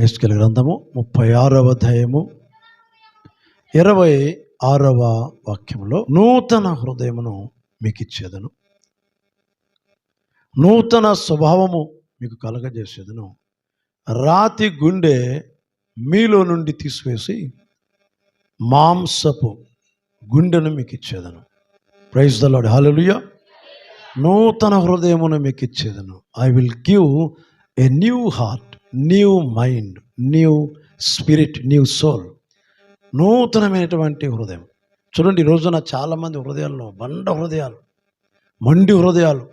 ఏసుకెళ్ళ గ్రంథము ముప్పై ఆరవ అధ్యాయము ఇరవై ఆరవ వాక్యంలో నూతన హృదయమును మీకు ఇచ్చేదను నూతన స్వభావము మీకు కలగజేసేదను. రాతి గుండె మీలో నుండి తీసివేసి మాంసపు గుండెను మీకు ఇచ్చేదను ప్రైజ్ ద హాలలుయ నూతన హృదయమును మీకు ఇచ్చేదను I will give a new heart new mind new spirit new soul నూతనమైనటువంటి హృదయం. చూడండి ఈ రోజున చాలామంది హృదయాల్లో బండ హృదయాలు మండి హృదయాలు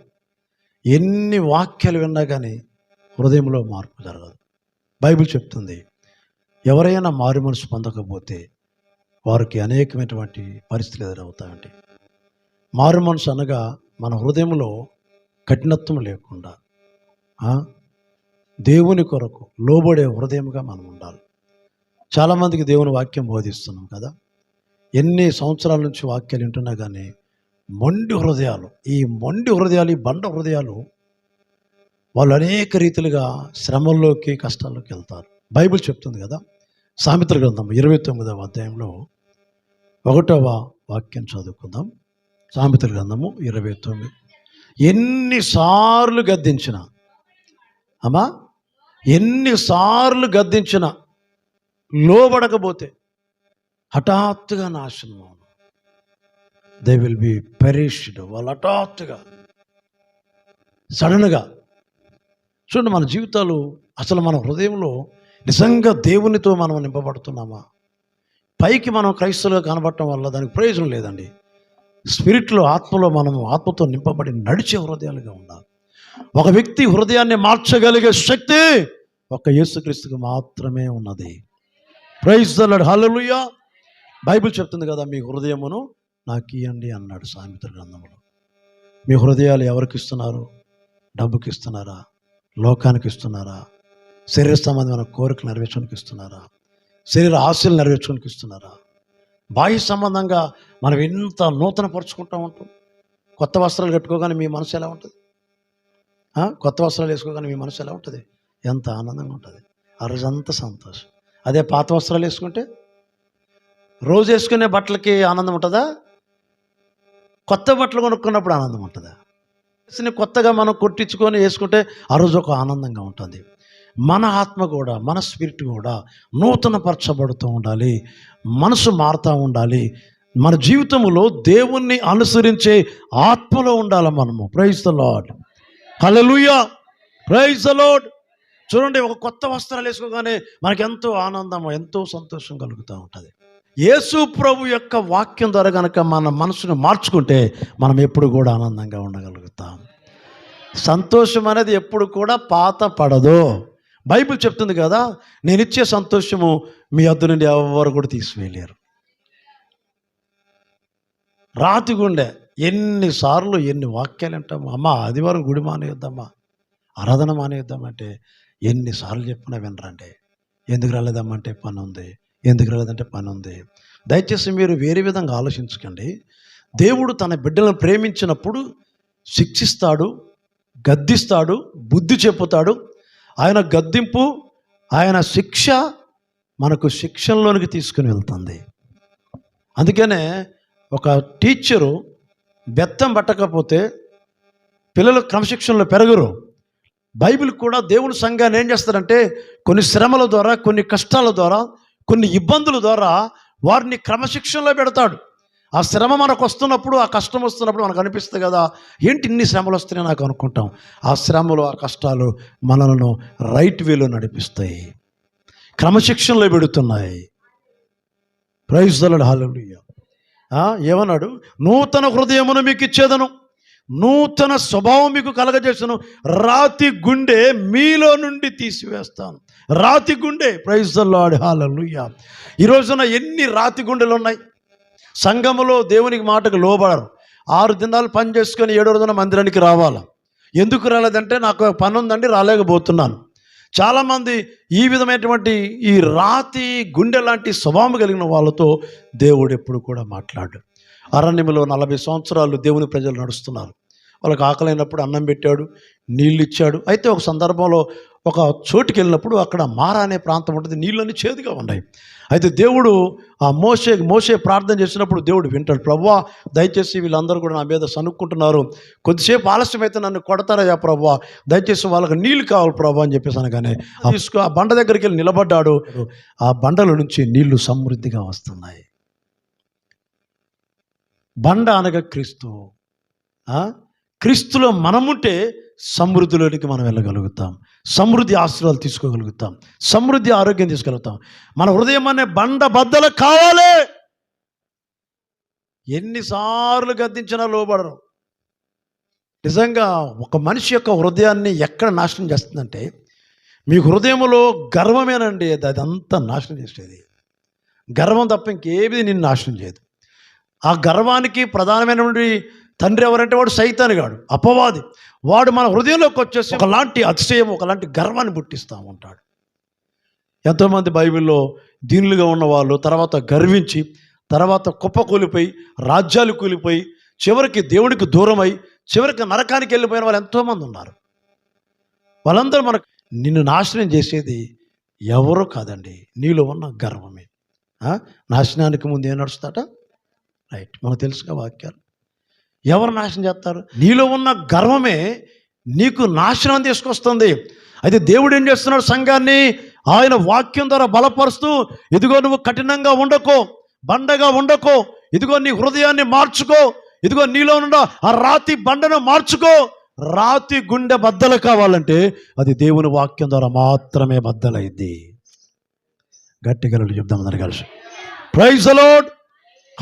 ఎన్ని వాక్యాలు విన్నా కానీ హృదయంలో మార్పు జరగదు. బైబిల్ చెప్తుంది ఎవరైనా మారు మనసు పొందకపోతే వారికి అనేకమైనటువంటి పరిస్థితులు ఎదురవుతాయండి మారు మనసు అనగా మన హృదయంలో కఠినత్వం లేకుండా దేవుని కొరకు లోబడే హృదయంగా మనం ఉండాలి. చాలామందికి దేవుని వాక్యం బోధిస్తున్నాం కదా. ఎన్ని సంవత్సరాల నుంచి వాక్యాలు వింటున్నా కానీ మొండి హృదయాలు ఈ మొండి హృదయాలు ఈ బండ హృదయాలు వాళ్ళు అనేక రీతిలుగా శ్రమల్లోకి కష్టాల్లోకి వెళ్తారు. బైబిల్ చెప్తుంది కదా. సామెతల గ్రంథం ఇరవై తొమ్మిదవ అధ్యాయంలో ఒకటవ వాక్యం చదువుకుందాం. సామెతల గ్రంథము ఇరవై తొమ్మిది. ఎన్నిసార్లు గద్దించిన అమ్మా ఎన్నిసార్లు గద్దించిన లోబడకపోతే హఠాత్తుగా నాశనం అవును. దే విల్ బి పెరిష్డ్ వాళ్ళు హఠాత్తుగా సడన్గా. చూడండి మన జీవితాలు అసలు మన హృదయంలో నిజంగా దేవునితో మనం నింపబడుతున్నామా? పైకి మనం క్రైస్తవులుగా కనబడటం వల్ల దానికి ప్రయోజనం లేదండి. స్పిరిట్లో ఆత్మలో మనము ఆత్మతో నింపబడి నడిచే హృదయాలుగా ఉండాలి. ఒక వ్యక్తి హృదయాన్ని మార్చగలిగే శక్తి ఒక యేసుక్రీస్తుకి మాత్రమే ఉన్నది. ప్రైజ్ దల్లడ్ హల్లెలూయా బైబిల్ చెప్తుంది కదా మీ హృదయమును నాకు ఇవ్వండి అన్నాడు సామెతల గ్రంథంలో మీ హృదయాలు ఎవరికి ఇస్తున్నారు? డబ్బుకి ఇస్తున్నారా? లోకానికి ఇస్తున్నారా? శరీర సంబంధమైన కోరికలు నెరవేర్చడానికి ఇస్తున్నారా? శరీర ఆశలు నెరవేర్చడానికి ఇస్తున్నారా? బాహ్య సంబంధంగా మనం ఎంత నూతన పరుచుకుంటూ ఉంటాం. కొత్త వస్త్రాలు కట్టుకోగానే మీ మనసు ఎలా ఉంటుంది? కొత్త వస్త్రాలు వేసుకోగానే మీ మనసు ఎలా ఉంటుంది? ఎంత ఆనందంగా ఉంటుంది. ఆ రోజంతా సంతోషం. అదే పాత వస్త్రాలు వేసుకుంటే రోజు వేసుకునే బట్టలకి ఆనందం ఉంటుందా? కొత్త బట్టలు కొనుక్కున్నప్పుడు ఆనందం ఉంటుందా? కొత్తగా మనం కొట్టించుకొని వేసుకుంటే ఆ రోజు ఒక ఆనందంగా ఉంటుంది. మన ఆత్మ కూడా మన స్పిరిట్ కూడా నూతన పరచబడుతూ ఉండాలి. మనసు మారుతూ ఉండాలి. మన జీవితంలో దేవుణ్ణి అనుసరించే ఆత్మలో ఉండాలి మనము. Praise the Lord hallelujah praise Lord చూడండి ఒక కొత్త వస్త్రాలు వేసుకోగానే మనకి ఎంతో ఆనందం ఎంతో సంతోషం కలుగుతూ ఉంటుంది. యేసు ప్రభు యొక్క వాక్యం ద్వారా కనుక మన మనసును మార్చుకుంటే మనం ఎప్పుడు కూడా ఆనందంగా ఉండగలుగుతాం. సంతోషం అనేది ఎప్పుడు కూడా పాత పడదు. బైబిల్ చెప్తుంది కదా నేను ఇచ్చే సంతోషము మీ అద్దు నుండి ఎవరు కూడా తీసివేయలేరు రాతి గుండె ఎన్నిసార్లు ఎన్ని వాక్యాలు వింటాము అమ్మ ఆదివారం గుడి మానేయొద్దమ్మా. ఆరాధన మానేయొద్దామంటే ఎన్నిసార్లు చెప్పినా వినరండి. ఎందుకు రాలేదమ్మంటే పని ఉంది. ఎందుకు రాలేదంటే పని ఉంది. దయచేసి మీరు వేరే విధంగా ఆలోచించకండి. దేవుడు తన బిడ్డలను ప్రేమించినప్పుడు శిక్షిస్తాడు గద్దిస్తాడు బుద్ధి చెప్పుతాడు. ఆయన గద్దింపు ఆయన శిక్ష మనకు శిక్షణలోనికి తీసుకుని వెళ్తుంది. అందుకనే ఒక టీచరు బెత్తం పట్టకపోతే పిల్లలు క్రమశిక్షణలో పెరగరు. బైబిల్ కూడా దేవుని సంఘాన్ని ఏం చేస్తారంటే కొన్ని శ్రమల ద్వారా కొన్ని కష్టాల ద్వారా కొన్ని ఇబ్బందుల ద్వారా వారిని క్రమశిక్షణలో పెడతాడు. ఆ శ్రమ మనకు వస్తున్నప్పుడు ఆ కష్టం వస్తున్నప్పుడు మనకు అనిపిస్తుంది కదా ఏంటి ఇన్ని శ్రమలు వస్తున్నాయి నాకు అనుకుంటాం. ఆ శ్రమలు ఆ కష్టాలు మనలను రైట్ వేలో నడిపిస్తాయి. క్రమశిక్షణలో పెడుతున్నాయి. ప్రైజ్ దలడు ఏమన్నాడు? నూతన హృదయమును మీకు ఇచ్చేదను. నూతన స్వభావం మీకు కలగజేసను. రాతి గుండె మీలో నుండి తీసివేస్తాను. రాతి గుండె ప్రైజ్ ద లార్డ్ హాలూయ ఈ రోజున ఎన్ని రాతి గుండెలు ఉన్నాయి? సంఘములో దేవునికి మాటకు లోబడరు. ఆరు దినాలు పని చేసుకొని ఏడో రోజున మందిరానికి రావాలి. ఎందుకు రాలేదంటే నాకు పని ఉందండి రాలేకపోతున్నాను. చాలామంది ఈ విధమైనటువంటి ఈ రాతి గుండె లాంటి స్వభావం కలిగిన వాళ్ళతో దేవుడు ఎప్పుడు కూడా మాట్లాడు అరణ్యములో నలభై సంవత్సరాలు దేవుని ప్రజలు నడుస్తున్నారు. వాళ్ళకి ఆకలైనప్పుడు అన్నం పెట్టాడు. నీళ్ళు ఇచ్చాడు అయితే ఒక సందర్భంలో ఒక చోటుకి వెళ్ళినప్పుడు అక్కడ మారా అనే ప్రాంతం ఉంటుంది. నీళ్ళన్నీ చేదుగా ఉన్నాయి. అయితే దేవుడు ఆ మోసే మోసే ప్రార్థన చేసినప్పుడు దేవుడు వింటాడు. ప్రభువా దయచేసి వీళ్ళందరూ కూడా నా మీద సనుక్కుంటున్నారు కొద్దిసేపు ఆలస్యం అయితే నన్ను కొడతారయ్యా ప్రభువా దయచేసి వాళ్ళకి నీళ్ళు కావాలి ప్రభు అని చెప్పేసి అనగానే తీసుకు ఆ బండ దగ్గరికి వెళ్ళి నిలబడ్డాడు. ఆ బండల నుంచి నీళ్ళు సమృద్ధిగా వస్తున్నాయి. బండ అనగా క్రీస్తు? క్రీస్తులో మనముంటే సమృద్ధిలోనికి మనం వెళ్ళగలుగుతాం. సమృద్ధి ఆశ్రయాలు తీసుకోగలుగుతాం. సమృద్ధి ఆరోగ్యం తీసుకెళ్తాం. మన హృదయం అనే బండ బద్దలు కావాలి. ఎన్నిసార్లు గద్దించినా లోబడరు. నిజంగా ఒక మనిషి యొక్క హృదయాన్ని ఎక్కడ నాశనం చేస్తుందంటే మీ హృదయంలో గర్వమేనండి అది అదంతా నాశనం చేసేది. గర్వం తప్ప ఇంకేది నిన్ను నాశనం చేయదు. ఆ గర్వానికి ప్రధానమైనటువంటి తండ్రి ఎవరంటే వాడు సైతాన్ గాడు అపవాది. వాడు మన హృదయంలోకి వచ్చేసి ఒకలాంటి అతిశయం ఒకలాంటి గర్వాన్ని పుట్టిస్తూ ఉంటాడు. ఎంతోమంది బైబిల్లో దీనులుగా ఉన్న వాళ్ళు తర్వాత గర్వించి తర్వాత కుప్ప కూలిపోయి రాజ్యాలు కూలిపోయి చివరికి దేవుడికి దూరమై చివరికి నరకానికి వెళ్ళిపోయిన వాళ్ళు ఎంతోమంది ఉన్నారు. వాళ్ళందరూ మనకు నిన్ను నాశనం చేసేది ఎవరో కాదండి నీలో ఉన్న గర్వమే. నాశనానికి ముందు ఏం నడుస్తాట? రైట్ మనకు తెలుసుగా వాక్యాలు. ఎవరు నాశనం చేస్తారు? నీలో ఉన్న గర్వమే నీకు నాశనం తీసుకొస్తుంది. అయితే దేవుడు ఏం చేస్తున్నాడు సంఘాన్ని? ఆయన వాక్యం ద్వారా బలపరుస్తూ ఇదిగో నువ్వు కఠినంగా ఉండకో బండగా ఉండకో ఇదిగో నీ హృదయాన్ని మార్చుకో ఇదిగో నీలో ఉన్న ఆ రాతి బండను మార్చుకో. రాతి గుండె బద్దలు కావాలంటే అది దేవుని వాక్యం ద్వారా మాత్రమే బద్దలైద్ది. గట్టిగా చెప్దాం అందరు కలిసి. ప్రైజ్ అలోడ్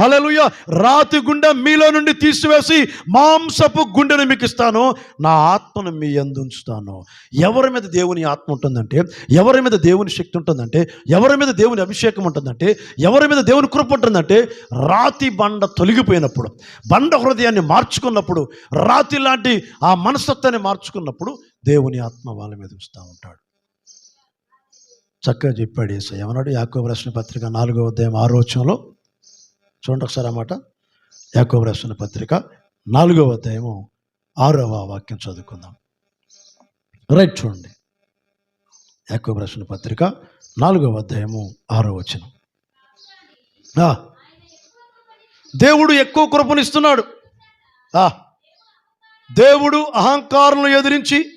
హలలుయ రాతి గుండె మీలో నుండి తీసివేసి మాంసపు గుండెను మీకు ఇస్తాను. నా ఆత్మను మీ యందు ఉంచుతాను. ఎవరి మీద దేవుని ఆత్మ ఉంటుందంటే ఎవరి మీద దేవుని శక్తి ఉంటుందంటే ఎవరి మీద దేవుని అభిషేకం ఉంటుందంటే ఎవరి మీద దేవుని కృప ఉంటుందంటే రాతి బండ తొలగిపోయినప్పుడు బండ హృదయాన్ని మార్చుకున్నప్పుడు రాతి లాంటి ఆ మనస్తత్వాన్ని మార్చుకున్నప్పుడు దేవుని ఆత్మ వాళ్ళ మీద ఉంచుతూ ఉంటాడు. చక్కగా చెప్పాడు ఏమన్నాడు? యాకోబు రచన పత్రిక నాలుగో అధ్యాయం ఆరోచనలో చూడండి ఒకసారి అన్నమాట యాకోబు పత్రిక నాలుగవ అధ్యాయము ఆరవ వాక్యం చదువుకుందాం. రైట్ చూడండి. యాకోబు పత్రిక నాలుగవ అధ్యాయము ఆరో వచనం. దేవుడు ఎక్కువ కృపనిస్తున్నాడు. దేవుడు అహంకారులను ఎదిరించి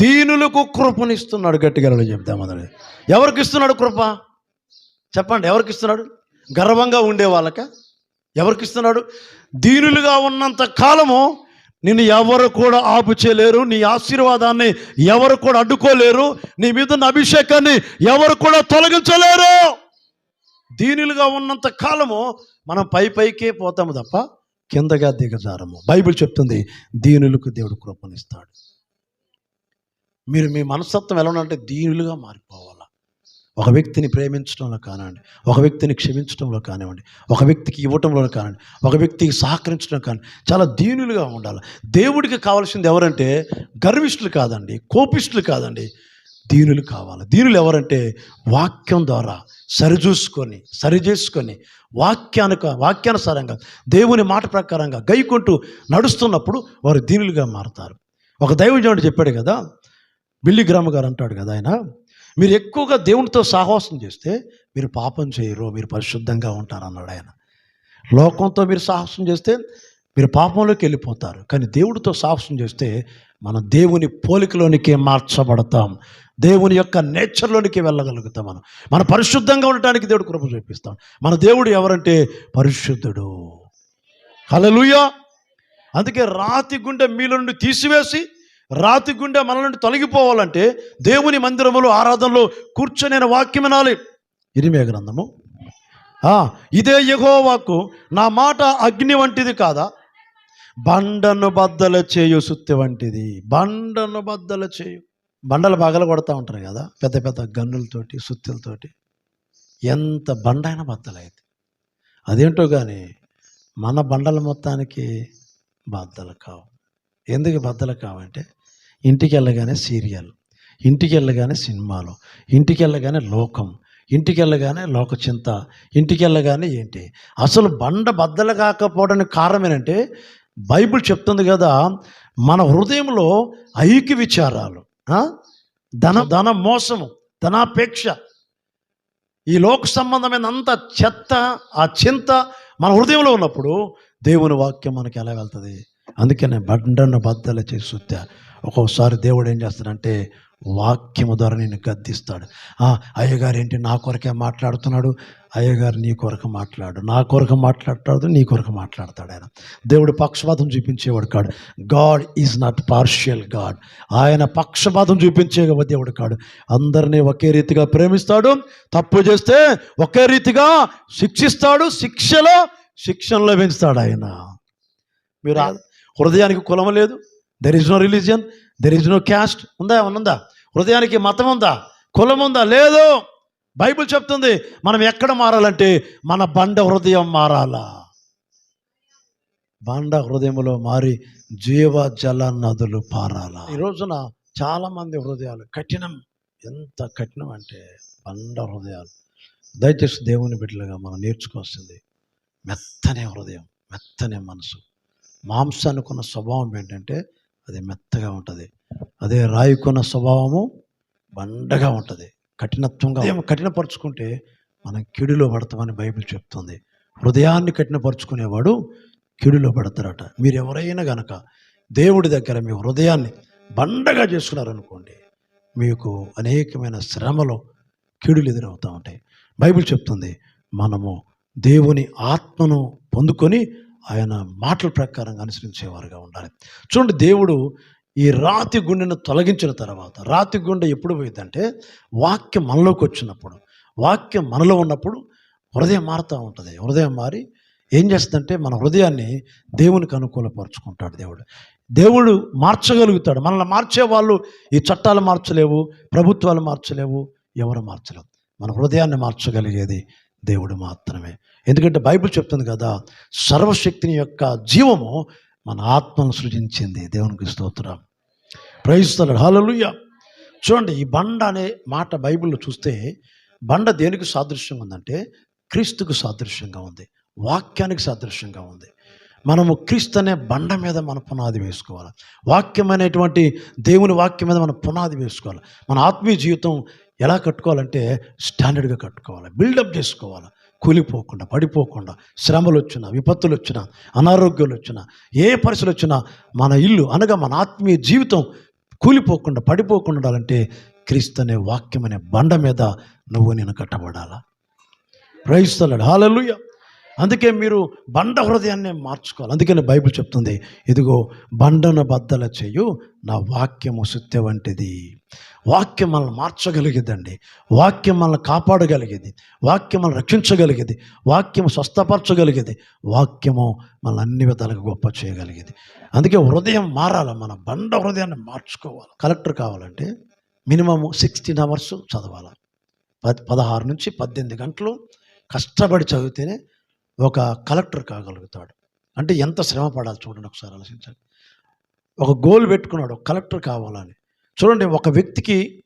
దీనులకు కృపనిస్తున్నాడు. గట్టిగా చెప్దాం మొదలు ఎవరికి ఇస్తున్నాడు కృప? చెప్పండి ఎవరికి ఇస్తున్నాడు? గర్వంగా ఉండే వాళ్ళక? ఎవరికి ఇస్తున్నాడు? దీనులుగా ఉన్నంత కాలము నిన్ను ఎవరు కూడా ఆపుచేయలేరు నీ ఆశీర్వాదాన్ని ఎవరు కూడా అడ్డుకోలేరు నీ మీద ఉన్న అభిషేకాన్ని ఎవరు కూడా తొలగించలేరు. దీనిలుగా ఉన్నంత కాలము మనం పై పైకే పోతాము తప్ప కిందగా దిగజారము. బైబిల్ చెప్తుంది దీనులకు దేవుడు కృపణిస్తాడు మీరు మీ మనస్తత్వం ఎలా ఉండాలంటే దీనులుగా మారిపోవాలి? ఒక వ్యక్తిని ప్రేమించడంలో కానివ్వండి ఒక వ్యక్తిని క్షమించడంలో కానివ్వండి ఒక వ్యక్తికి ఇవ్వటంలో కానివ్వండి ఒక వ్యక్తికి సహకరించడం కానివ్వండి చాలా దీనులుగా ఉండాలి. దేవుడికి కావాల్సింది ఎవరంటే గర్విష్ఠులు కాదండి కోపిష్ఠులు కాదండి దీనులు కావాలి. దీనులు ఎవరంటే వాక్యం ద్వారా సరిచూసుకొని సరిచేసుకొని వాక్యానుక వాక్యానుసారంగా దేవుని మాట ప్రకారంగా గైకుంటూ నడుస్తున్నప్పుడు వారు దీనులుగా మారతారు. ఒక దైవజనుడు చెప్పాడు కదా బిల్లి గ్రామ గారు అంటాడు కదా ఆయన మీరు ఎక్కువగా దేవునితో సాహసం చేస్తే మీరు పాపం చేయరు మీరు పరిశుద్ధంగా ఉంటారు అన్నాడు ఆయన. లోకంతో మీరు సాహసం చేస్తే మీరు పాపంలోకి వెళ్ళిపోతారు. కానీ దేవుడితో సాహసం చేస్తే మనం దేవుని పోలికలోనికి మార్చబడతాం. దేవుని యొక్క నేచర్లోనికి వెళ్ళగలుగుతాం మనం. మన పరిశుద్ధంగా ఉండటానికి దేవుడు కృప చూపిస్తాం మన దేవుడు ఎవరంటే పరిశుద్ధుడు. హల్లెలూయా! అందుకే రాతి గుండె మీలో నుండి తీసివేసి రాతి గుండె మన నుండి తొలగిపోవాలంటే దేవుని మందిరములు ఆరాధనలో కూర్చొని వాక్యం వినాలి. ఇరిమే గ్రంథము. ఇదే యెహోవాకు నా మాట అగ్ని వంటిది కాదా? బండను బద్దల చేయు సుత్తి వంటిది. బండను బద్దల చేయు. బండలు బాగలు కొడతా ఉంటారు కదా పెద్ద పెద్ద గన్నులతోటి సుత్తులతోటి. ఎంత బండైన బద్దలైతే. అదేంటో కానీ మన బండల మొత్తానికి బద్దలు కావు. ఎందుకు బద్దలు కావంటే ఇంటికి వెళ్ళగానే సీరియల్ ఇంటికి వెళ్ళగానే సినిమాలు ఇంటికి వెళ్ళగానే లోకం ఇంటికి వెళ్ళగానే లోక చింత ఇంటికి వెళ్ళగానే ఏంటి? అసలు బండ బద్దలు కాకపోవడానికి కారణం ఏంటంటే బైబిల్ చెప్తుంది కదా మన హృదయంలో ఐక్య విచారాలు ధన ధన మోసము ధనాపేక్ష ఈ లోక సంబంధమైన అంత చెత్త ఆ చింత మన హృదయంలో ఉన్నప్పుడు దేవుని వాక్యం మనకి ఎలా వెళ్తుంది? అందుకనే బండన్న బద్దలు చేసి ఒక్కోసారి ఒక్కొక్కసారి దేవుడు ఏం చేస్తాడంటే వాక్యము ద్వారా నేను గద్దిస్తాడు. అయ్యగారు ఏంటి నా కొరకే మాట్లాడుతున్నాడు? అయ్యగారు నీ కొరకు మాట్లాడు. నా కొరకు మాట్లాడతాడు నీ కొరకు మాట్లాడతాడు ఆయన. దేవుడు పక్షపాతం చూపించేవాడు కాడు. God is not partial God ఆయన పక్షపాతం చూపించే దేవుడు కాడు. అందరినీ ఒకే రీతిగా ప్రేమిస్తాడు తప్పు చేస్తే ఒకే రీతిగా శిక్షిస్తాడు శిక్షలో శిక్షణలో పెంచుతాడు ఆయన. మీరు హృదయానికి కులం లేదు. There is no religion there is no caste ఉందా? ఏమన్నా ఉందా? హృదయానికి మతం ఉందా? కులం ఉందా? లేదు. బైబిల్ చెప్తుంది మనం ఎక్కడ మారాలంటే మన బండ హృదయం మారాలా. బండ హృదయంలో మారి జీవ జల నదులు పారాల. ఈ రోజున హృదయాలు కఠినం. ఎంత కఠినం అంటే బండ హృదయాలు. దయచేసి దేవుని బిడ్డలుగా మనం నేర్చుకోవాల్సింది మెత్తనే హృదయం మెత్తనే మనసు. మాంసానికున్న స్వభావం ఏంటంటే అది మెత్తగా ఉంటుంది. అదే రాయికున్న స్వభావము బండగా ఉంటుంది. కఠినత్వంగా కఠినపరుచుకుంటే మనం కిడిలో పడతామని బైబిల్ చెప్తుంది. హృదయాన్ని కఠినపరుచుకునేవాడు కిడిలో పడతారట. మీరు ఎవరైనా గనక దేవుడి దగ్గర మీ హృదయాన్ని బండగా చేసుకున్నారనుకోండి మీకు అనేకమైన శ్రమలో కీడులు ఎదురవుతూ ఉంటాయి. బైబిల్ చెప్తుంది మనము దేవుని ఆత్మను పొందుకొని ఆయన మాటల ప్రకారంగా అనుసరించేవారుగా ఉండాలి. చూడండి దేవుడు ఈ రాతి గుండెను తొలగించిన తర్వాత రాతి గుండె ఎప్పుడు పోయిందంటే వాక్యం మనలోకి వచ్చినప్పుడు వాక్యం మనలో ఉన్నప్పుడు హృదయం మారుతూ ఉంటుంది. హృదయం మారి ఏం చేస్తుందంటే మన హృదయాన్ని దేవునికి అనుకూలపరుచుకుంటాడు దేవుడు. దేవుడు మార్చగలుగుతాడు. మనల్ని మార్చే వాళ్ళు ఈ చట్టాలు మార్చలేవు ప్రభుత్వాలు మార్చలేవు ఎవరు మార్చలేవు. మన హృదయాన్ని మార్చగలిగేది దేవుడు మాత్రమే. ఎందుకంటే బైబిల్ చెప్తుంది కదా సర్వశక్తిని యొక్క జీవము మన ఆత్మను సృజించింది. దేవునికి స్తోత్రం. ప్రయిస్తున్నాడు హల్లెలూయా చూడండి ఈ బండ అనే మాట బైబిల్లో చూస్తే బండ దేనికి సాదృశ్యంగా ఉందంటే క్రీస్తుకు సాదృశ్యంగా ఉంది. వాక్యానికి సాదృశ్యంగా ఉంది. మనము క్రీస్తు అనే బండ మీద మన పునాది వేసుకోవాలి. వాక్యం అనేటువంటి దేవుని వాక్యం మీద మన పునాది వేసుకోవాలి. మన ఆత్మీయ జీవితం ఎలా కట్టుకోవాలంటే స్టాండర్డ్గా కట్టుకోవాలి. బిల్డప్ చేసుకోవాలి. కూలిపోకుండా పడిపోకుండా శ్రమలు వచ్చినా విపత్తులు వచ్చినా అనారోగ్యాలు వచ్చినా ఏ పరిస్థితులు వచ్చినా మన ఇల్లు అనగా మన ఆత్మీయ జీవితం కూలిపోకుండా పడిపోకుండా ఉండాలంటే క్రీస్తు అనే వాక్యం అనే బండ మీద నువ్వు నేను కట్టబడాలా? ప్రయిస్తున్నాడు హాలలుయ. అందుకే మీరు బండ హృదయాన్ని మార్చుకోవాలి. అందుకని బైబిల్ చెప్తుంది ఇదిగో బండను బద్దల చేయు నా వాక్యము సుత్య వంటిది. వాక్యం మనల్ని మార్చగలిగేదండి వాక్యం మనల్ని కాపాడగలిగేది వాక్యం మనల్ని రక్షించగలిగేది వాక్యం స్వస్థపరచగలిగేది వాక్యము మనల్ని అన్ని విధాలుగా గొప్ప చేయగలిగేది అందుకే హృదయం మారాల మన బండ హృదయాన్ని మార్చుకోవాలి. కలెక్టర్ కావాలంటే మినిమం సిక్స్టీన్ అవర్స్ చదవాలి. పద్ పదహారు నుంచి పద్దెనిమిది గంటలు కష్టపడి చదివితేనే ఒక కలెక్టర్ కాగలుగుతాడు. అంటే ఎంత శ్రమ పడాలి చూడండి ఒకసారి ఆలోచించండి. ఒక గోల్ పెట్టుకున్నాడు కలెక్టర్ కావాలని. చూడండి ఒక వ్యక్తికి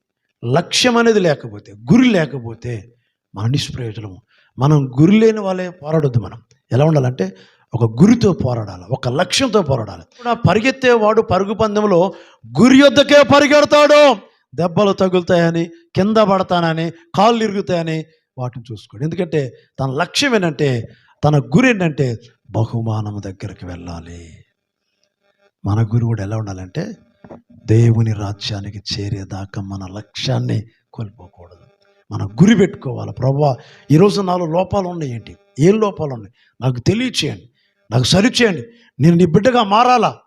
లక్ష్యం అనేది లేకపోతే గురి లేకపోతే మన నిష్ప్రయోజనము. మనం గురి లేని వాళ్ళే పోరాడొద్దు మనం. ఎలా ఉండాలంటే ఒక గురితో పోరాడాలి ఒక లక్ష్యంతో పోరాడాలి. కూడా పరిగెత్తేవాడు పరుగు పందెంలో గురి యొద్దకే పరిగెడతాడు. దెబ్బలు తగులుతాయని కింద పడతానని కాళ్ళు ఇరుగుతాయని వాటిని చూసుకోడు. ఎందుకంటే తన లక్ష్యం ఏంటంటే తన గురి ఏంటంటే బహుమానం దగ్గరికి వెళ్ళాలి. మన గురి కూడా ఎలా ఉండాలంటే దేవుని రాజ్యానికి చేరేదాకా మన లక్ష్యాన్ని కోల్పోకూడదు. మన గురి పెట్టుకోవాలి. ప్రభా ఈరోజు నాలో లోపాలు ఉన్నాయి ఏంటి? ఏం లోపాలు ఉన్నాయి? నాకు తెలియచేయండి. నాకు సరిచేయండి. నేను నీ బిడ్డగా మారాలా?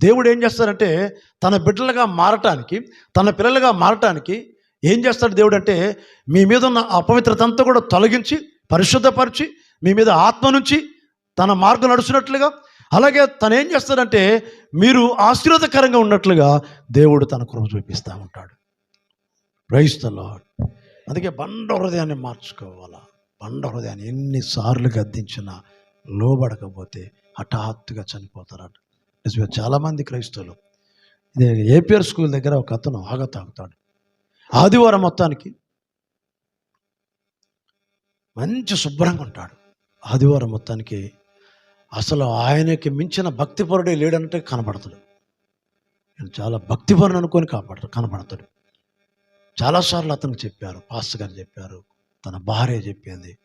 దేవుడు ఏం చేస్తాడంటే తన బిడ్డలుగా మారటానికి తన పిల్లలుగా మారటానికి ఏం చేస్తాడు దేవుడు అంటే మీ మీద ఉన్న అపవిత్రత అంతా కూడా తొలగించి పరిశుద్ధపరిచి మీ మీద ఆత్మ నుంచి తన మార్గం నడుచున్నట్లుగా అలాగే తను ఏం చేస్తాడంటే మీరు ఆశీర్వాదకరంగా ఉన్నట్లుగా దేవుడు తన కృప చూపిస్తూ ఉంటాడు. ప్రైస్తలో అందుకే బండ హృదయాన్ని మార్చుకోవాలా? బండ హృదయాన్ని ఎన్నిసార్లు గద్దించినా లోబడకపోతే హఠాత్తుగా చనిపోతారట. నిజమే చాలామంది క్రైస్తవులు. ఇది ఏపీఆర్ స్కూల్ దగ్గర ఒక అతను ఆగ తాగుతాడు. ఆదివారం మొత్తానికి మంచి శుభ్రంగా ఉంటాడు. ఆదివారం మొత్తానికి అసలు ఆయనకి మించిన భక్తిపరుడే లేడంటే కనబడతాడు. నేను చాలా భక్తిపరుని అనుకొని కాపాడతాడు కనబడతాడు. చాలాసార్లు అతనికి చెప్పారు పాస్టర్ గారు చెప్పారు తన భార్య చెప్పింది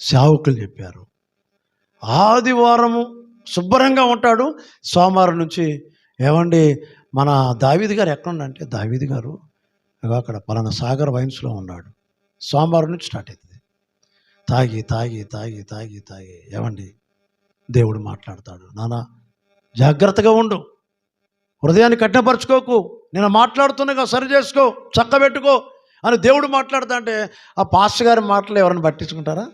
సేవకులు చెప్పారు. ఆదివారము శుభ్రంగా ఉంటాడు. సోమవారం నుంచి ఏమండి మన దావీది గారు ఎక్కడుండంటే దావీది గారు అక్కడ పలానా సాగర్ వైన్స్లో ఉన్నాడు. సోమవారం నుంచి స్టార్ట్ అవుతుంది. తాగి తాగి తాగి తాగి తాగి. ఏమండి? దేవుడు మాట్లాడతాడు. నానా జాగ్రత్తగా ఉండు. హృదయాన్ని కఠినపరచుకోకు. నేను మాట్లాడుతున్నాగా సరి చేసుకో చక్కబెట్టుకో అని దేవుడు మాట్లాడుతా అంటే ఆ పాస్టర్ గారి మాటలు ఎవరైనా పట్టించుకుంటారా?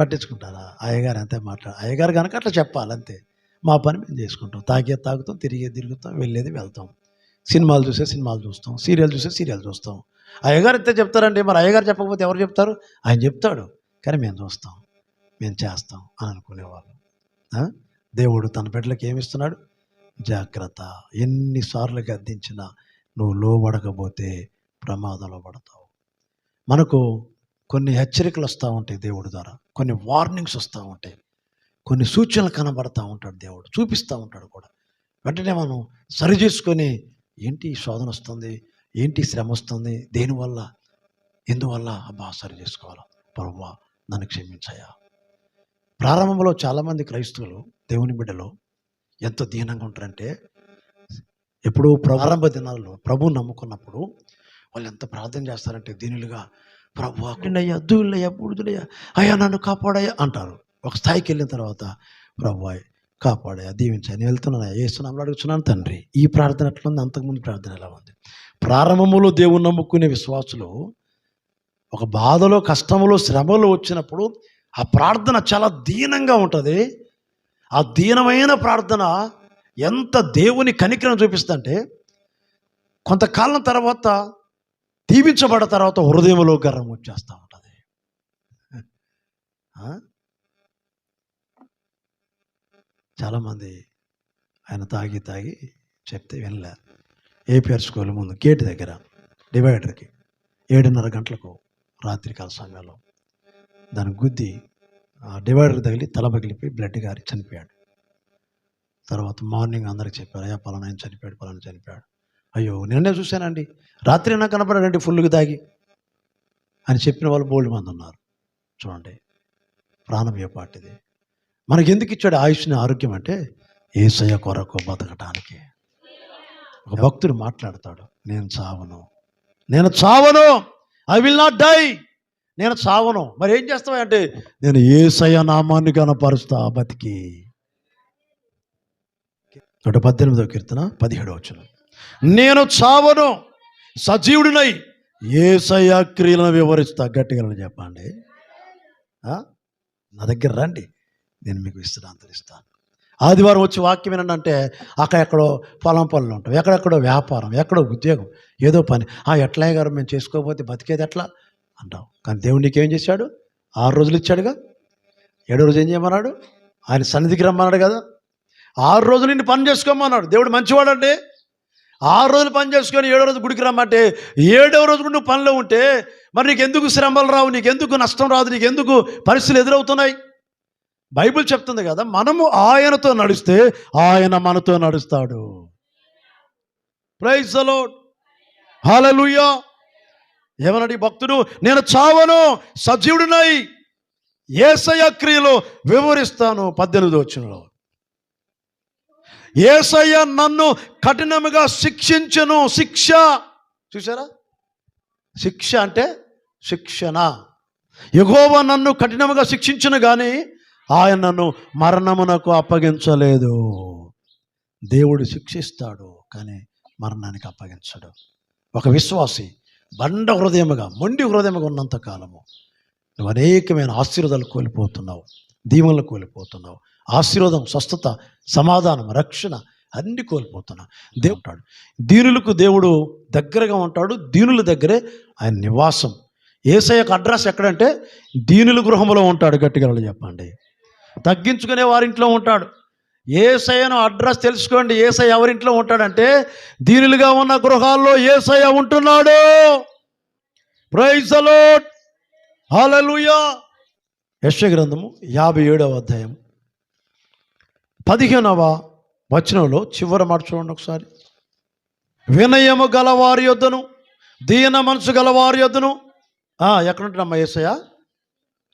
పట్టించుకుంటారా? అయ్యగారు అంతే మాట్లాడ అయ్యగారు కనుక అట్లా చెప్పాలి అంతే మా పని మేము చేసుకుంటాం. తాగే తాగుతాం తిరిగే తిరుగుతాం వెళ్ళేది వెళ్తాం. సినిమాలు చూసే సినిమాలు చూస్తాం సీరియల్ చూసే సీరియల్ చూస్తాం. అయ్యగారు అయితే చెప్తారండి మరి అయ్యగారు చెప్పకపోతే ఎవరు చెప్తారు? ఆయన చెప్తాడు. కానీ మేము చూస్తాం మేము చేస్తాం అని అనుకునేవాళ్ళం. దేవుడు తన బిడ్డలకు ఏమిస్తున్నాడు జాగ్రత్త. ఎన్నిసార్లు గద్దించినా నువ్వు లోబడకపోతే ప్రమాదంలో పడతావు. మనకు కొన్ని హెచ్చరికలు వస్తూ ఉంటాయి దేవుడి ద్వారా. కొన్ని వార్నింగ్స్ వస్తూ ఉంటాయి. కొన్ని సూచనలు కనబడతా ఉంటాడు దేవుడు. చూపిస్తూ ఉంటాడు కూడా. వెంటనే మనం సరిచేసుకొని ఏంటి శోధన వస్తుంది? ఏంటి శ్రమ వస్తుంది? దేనివల్ల? ఎందువల్ల? అబ్బా సరి చేసుకోవాలా. ప్రభువా నన్ను క్షమించాయా ప్రారంభంలో చాలామంది క్రైస్తవులు దేవుని బిడ్డలో ఎంత దీనంగా ఉంటారంటే ఎప్పుడు ప్రారంభ దినాల్లో ప్రభు నమ్ముకున్నప్పుడు వాళ్ళు ఎంత ప్రార్థన చేస్తారంటే దీనులుగా ప్రభు అయ్యా దూళ్ళయ్యా బూడిదులయ్యా అయ్యా నన్ను కాపాడయ్యా అంటారు. ఒక స్థాయికి వెళ్ళిన తర్వాత ప్రభు కాపాడాయా దీవించాను నేను వెళ్తున్నాను ఏస్తున్నాను అడుగుతున్నాను తండ్రి. ఈ ప్రార్థన ఎట్లుంది? ఉంది అంతకుముందు ప్రార్థన ఎలా ఉంది? ప్రారంభములో దేవుని నమ్ముకునే విశ్వాసులు ఒక బాధలో కష్టములో శ్రమలు వచ్చినప్పుడు ఆ ప్రార్థన చాలా దీనంగా ఉంటుంది. ఆ దీనమైన ప్రార్థన ఎంత దేవుని కనికరం చూపిస్తుందంటే కొంతకాలం తర్వాత దీవించబడ్డ తర్వాత హృదయంలో గర్వం వచ్చేస్తూ ఉంటుంది ఆ? చాలామంది ఆయన తాగి తాగి చెప్తే వినలే. ఏపీఆర్ స్కూల్ ముందు గేట్ దగ్గర డివైడర్కి ఏడున్నర గంటలకు రాత్రికాల సమయంలో దాని గుద్ది ఆ డివైడర్ తగిలి తల పగిలిపోయి బ్లడ్ గారి చనిపోయాడు. తర్వాత మార్నింగ్ అందరికి చెప్పారు అయ్యా పలానా ఆయన చనిపోయాడు పలానా చనిపోయాడు. అయ్యో నిన్నే చూశానండి. రాత్రి నాకు కనపడాడండి ఫుల్గా తాగి అని చెప్పిన వాళ్ళు బోల్డ్ మంది ఉన్నారు. చూడండి ప్రాణం ఏ పాటిది మనకి ఎందుకు ఇచ్చాడు ఆయుష్ని ఆరోగ్యం అంటే ఏసయ కొరకు బతకటానికి. ఒక భక్తుడు మాట్లాడతాడు నేను చావను. నేను చావను. ఐ విల్ నాట్ డై నేను చావను. మరి ఏం చేస్తావా అంటే నేను ఏసయ నామాన్ని కనపరుస్తా బతికి. నూట పద్దెనిమిదో కీర్తన పదిహేడో వచ్చిన నేను చావను. సజీవుడినై. ఏసయ క్రియలను వివరిస్తా. గట్టిగా చెప్పండి. నా దగ్గర రండి. నేను మీకు విశ్రాంతిని ఇస్తాను ఆదివారం వచ్చి వాక్యం ఏంటంటే అక్కడ ఎక్కడో పొలం పనులు ఉంటాం ఎక్కడెక్కడో వ్యాపారం ఎక్కడో ఉద్యోగం ఏదో పని. ఆ ఎట్లా గారు మేము చేసుకోకపోతే బతికేది ఎట్లా? అంటాం కానీ దేవుడు నీకేం చేశాడు? ఆరు రోజులు ఇచ్చాడుగా. ఏడో రోజు ఏం చేయమన్నాడు? ఆయన సన్నిధికి రమ్మన్నాడు కదా. ఆరు రోజులు నిన్ను పని చేసుకోమన్నాడు. దేవుడు మంచివాడండి. ఆరు రోజులు పని చేసుకొని ఏడో రోజు గుడికి రమ్మంటే ఏడవ రోజు కూడా నువ్వు పనిలో ఉంటే మరి నీకు ఎందుకు శ్రమలు రావు నీకు ఎందుకు నష్టం రాదు నీకు ఎందుకు పరిస్థితులు ఎదురవుతున్నాయి? బైబిల్ చెప్తుంది కదా మనము ఆయనతో నడిస్తే ఆయన మనతో నడుస్తాడు. ప్రైజ్ అలోడ్ హాలలుయా ఏమన్నాడు భక్తుడు? నేను చావను సజీవుడినై. ఏసయ క్రియలో వివరిస్తాను. పద్దెనిమిది వచ్చినలో ఏసయ్య నన్ను కఠినముగా శిక్షించను. శిక్ష. చూసారా శిక్ష అంటే శిక్షణ. ఎగోవ నన్ను కఠినముగా శిక్షించను కానీ ఆయన నన్ను మరణమునకు అప్పగించలేదు. దేవుడు శిక్షిస్తాడు కానీ మరణానికి అప్పగించడు. ఒక విశ్వాసి బండ హృదయముగా మొండి హృదయముగా ఉన్నంత కాలము నువ్వు అనేకమైన ఆశీర్వాదాలు కోల్పోతున్నావు దీవెనలు కోల్పోతున్నావు. ఆశీర్వాదం స్వస్థత సమాధానం రక్షణ అన్ని కోల్పోతున్నావు. దేవుడు దీనులకు దేవుడు దగ్గరగా ఉంటాడు దీనుల దగ్గరే ఆయన నివాసం. ఏసయ్యకు అడ్రస్ ఎక్కడంటే దీనుల గృహంలో ఉంటాడు గట్టిగా చెప్పండి. తగ్గించుకునే వారింట్లో ఉంటాడు. ఏసయ్యను అడ్రస్ తెలుసుకోండి. ఏసయ్య ఎవరింట్లో ఉంటాడంటే దీనులుగా ఉన్న గృహాల్లో ఏసయ్య ఉంటున్నాడు. ప్రైజ్ అలాట్ హల్లెలూయా యశ్వ గ్రంథము యాభై ఏడవ అధ్యాయం. పదిహేనవ వచనంలో చివరి మాట చూడండి ఒకసారి. వినయము గలవారి యొద్దను దీన మనసు గలవారి యొద్దను. ఎక్కడుంటున్నామ్మా ఏసయ్య?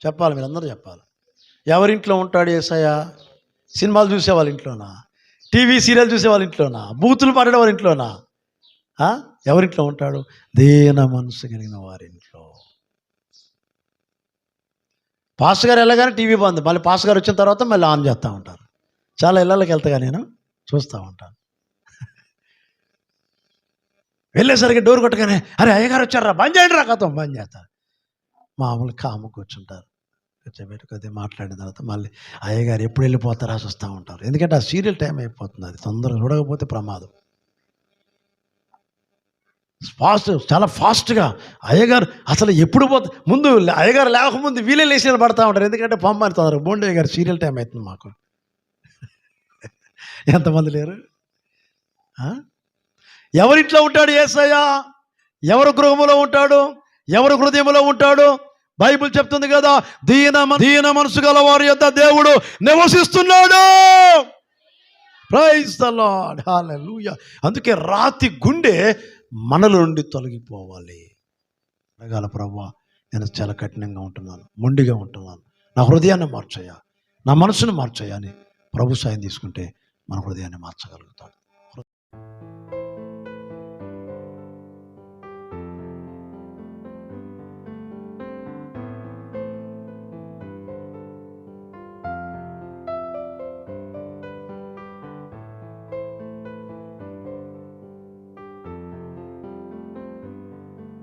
చెప్పాలి మీరందరూ చెప్పాలి. ఎవరింట్లో ఉంటాడు ఏసయ్యా? సినిమాలు చూసే వాళ్ళ ఇంట్లోనా? టీవీ సీరియల్ చూసే వాళ్ళ ఇంట్లోనా? బూతులు పాడే వాళ్ళ ఇంట్లోనా? ఎవరింట్లో ఉంటాడు? దేన మనసు కలిగిన వారి ఇంట్లో. పాస్ గారు వెళ్ళగానే టీవీ బంద్. మళ్ళీ పాస్ గారు వచ్చిన తర్వాత మళ్ళీ ఆన్ చేస్తూ ఉంటారు. చాలా ఇళ్ళకి వెళ్తాగా నేను చూస్తూ ఉంటాను. వెళ్ళేసరికి డోర్ కొట్టగానే అరే అయ్యగారు వచ్చారా? బంద్ చేయండి రా కథం. బంద్ చేస్తారు మామూలు కాము కూర్చుంటారు. కూర్చోబెట్టుకు కొద్దిగా మాట్లాడిన తర్వాత మళ్ళీ అయ్యగారు ఎప్పుడు వెళ్ళిపోతారా చూస్తూ ఉంటారు. ఎందుకంటే ఆ సీరియల్ టైం అయిపోతుంది అది తొందరగా చూడకపోతే ప్రమాదం. ఫాస్ట్ చాలా ఫాస్ట్గా అయ్యగారు అసలు ఎప్పుడు పోతే ముందు అయ్యగారు లేకముందు వీలే లేచి పడతా ఉంటారు. ఎందుకంటే పంపని తొందర బోండి అయ్యగారు సీరియల్ టైం అవుతుంది మాకు. ఎంతమంది లేరు? ఎవరింట్లో ఉంటాడు ఏసయ్యా? ఎవరు గృహములో ఉంటాడు? ఎవరు హృదయములో ఉంటాడు? బైబిల్ చెప్తుంది కదా దీన దీన మనసు గల వారి యొక్క దేవుడు నివసిస్తున్నాడు. ప్రైజ్ ద లార్డ్ హల్లెలూయా అందుకే రాతి గుండె మనల నుండి తొలగిపోవాలి. అడగాల ప్రభా నేను చాలా కఠినంగా ఉంటున్నాను మొండిగా ఉంటున్నాను. నా హృదయాన్ని మార్చయ్యా నా మనసును మార్చయ్యా అని ప్రభు సాయం తీసుకుంటే మన హృదయాన్ని మార్చగలుగుతాడు.